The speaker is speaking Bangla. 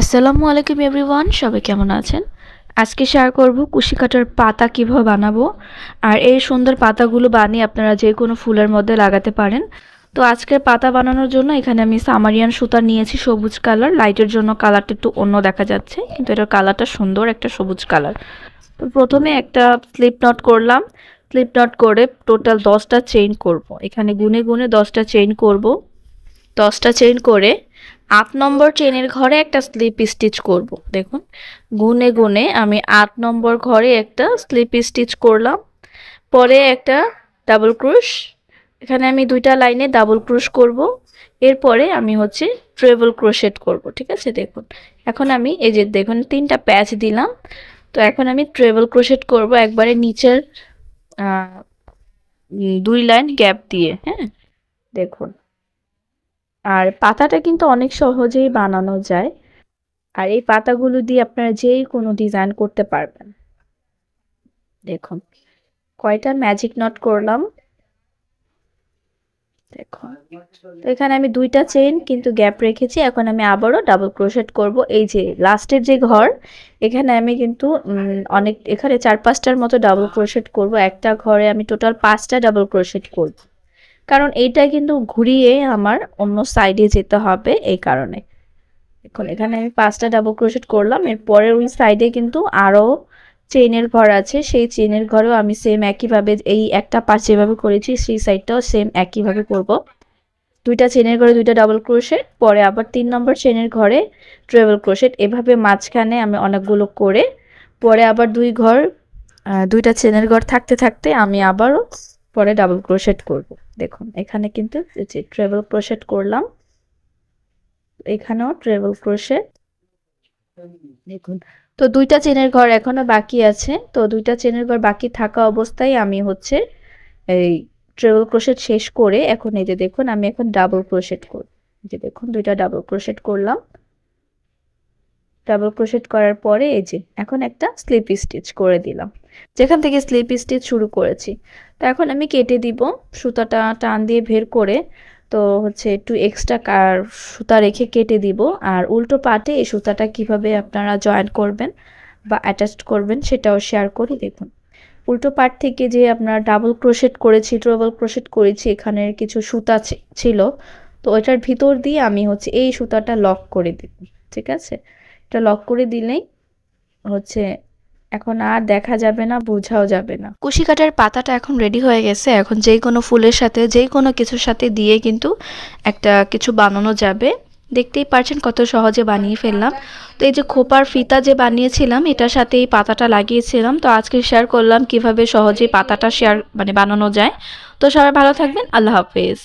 আসসালামু আলাইকুম এভরিওয়ান, সবাই কেমন আছেন? আজকে শেয়ার করব কুশি কাটার পাতা কীভাবে বানাবো, আর এই সুন্দর পাতাগুলো বানিয়ে আপনারা যে কোনো ফুলের মধ্যে লাগাতে পারেন। তো আজকের পাতা বানানোর জন্য এখানে আমি সামারিয়ান সুতা নিয়েছি, সবুজ কালার। লাইটের জন্য কালারটা একটু অন্য দেখা যাচ্ছে, কিন্তু এটার কালারটা সুন্দর একটা সবুজ কালার। তো প্রথমে একটা স্লিপ নট করলাম। স্লিপ নট করে টোটাল দশটা চেইন করব। এখানে গুনে গুনে দশটা চেইন করব। দশটা চেইন করে আট নম্বর চেনের ঘরে একটা স্লিপ স্টিচ করব। দেখুন, গুনে গুনে আমি আট নম্বর ঘরে একটা স্লিপ স্টিচ করলাম। পরে একটা ডাবল ক্রুশ এখানে আমি দুইটা লাইনে ডাবল ক্রুশ করব। এরপরে আমি হচ্ছে ট্রেবল ক্রোশেট করব, ঠিক আছে? দেখুন, এখন আমি এই যে দেখুন, তিনটা প্যাচ দিলাম। তো এখন আমি ট্রেবল ক্রোশেট করব একবারে নিচের দুই লাইন গ্যাপ দিয়ে হ্যাঁ? দেখুন আর পাতাটা কিন্তু অনেক সহজেই বানানো যায়। আর এই পাতাগুলো দিয়ে আপনারা যেই কোনো ডিজাইন করতে পারবেন। দেখুন, কয়টা ম্যাজিক নট করলাম। দেখুন, তো এখানে আমি দুইটা চেইন কিন্তু গ্যাপ রেখেছি। এখন আমি আবারও ডাবল ক্রোশেট করব। এই যে লাস্টের যে ঘর, এখানে আমি কিন্তু অনেক, এখানে চার পাঁচটার মতো ডাবল ক্রোশেট করব। একটা ঘরে আমি টোটাল পাঁচটা ডাবল ক্রোশেট করব। কারণ এইটা কিন্তু ঘুরিয়ে আমার অন্য সাইডে যেতে হবে এই কারণে। এখন এখানে আমি পাঁচটা ডাবল ক্রোশেট করলাম এরপরে ওই সাইডে কিন্তু আরও চেইনের ঘর আছে, সেই চেনের ঘরেও আমি সেম একইভাবে এই একটা পাশ যেভাবে করেছি, সেই সাইডটাও সেম একইভাবে করব। দুইটা চেনের ঘরে দুইটা ডাবল ক্রোশেট পরে আবার তিন নম্বর চেনের ঘরে ট্রেবল ক্রোশেট এভাবে মাঝখানে আমি অনেকগুলো করে, পরে আবার দুই ঘর দুইটা চেনের ঘর থাকতে থাকতে আমি আবারও পরে ডাবল ক্রোশেট করব। দেখুন, এখানে কিন্তু ট্রেবল ক্রোশেট করলাম, এখানেও ট্রেবল ক্রোশেট দেখুন, তো দুইটা চেনের ঘর এখনও বাকি আছে, তো দুইটা চেনের ঘর বাকি থাকা অবস্থায় আমি হচ্ছে এই ট্রেবল ক্রোশেট শেষ করে এখন এই যে দেখুন, আমি এখন ডাবল ক্রোশেট করব। যে দেখুন, দুইটা ডাবল ক্রোশেট করলাম। ডাবল ক্রোশেট করার পরে এই যে এখন একটা স্লিপ স্টিচ করে দিলাম। যেখান থেকে স্লিপ স্টিচ শুরু করেছি। তো এখন আমি কেটে দিব, সুতাটা টান দিয়ে বের করে, তো হচ্ছে একটু এক্সট্রা কার সুতা রেখে কেটে দিব। আর উল্টো পাটে এই সুতাটা কীভাবে আপনারা জয়েন করবেন বা অ্যাটাচড করবেন সেটাও শেয়ার করি দেখুন। উল্টো পাট থেকে যে আপনার ডাবল ক্রোশেট করেছি ট্রাবল ক্রোশেট করেছি এখানের কিছু সুতা ছিল। তো ওইটার ভিতর দিয়ে আমি হচ্ছে এই সুতাটা লক করে দিব, ঠিক আছে? এটা লক করে দিলেই হচ্ছে এখন আর দেখা যাবে না, বোঝাও যাবে না। কুশি কাটার পাতাটা এখন রেডি হয়ে গেছে। এখন যেই কোনো ফুলের সাথে, যেই কোনো কিছুর সাথে দিয়ে কিন্তু একটা কিছু বানানো যাবে। দেখতেই পারছেন কত সহজে বানিয়ে ফেললাম। তো এই যে খোপার ফিতা যে বানিয়েছিলাম, এটার সাথে এই পাতাটা লাগিয়েছিলাম। তো আজকে শেয়ার করলাম কীভাবে সহজে পাতাটা শেয়ার মানে বানানো যায়। তো সবাই ভালো থাকবেন, আল্লাহ হাফেজ।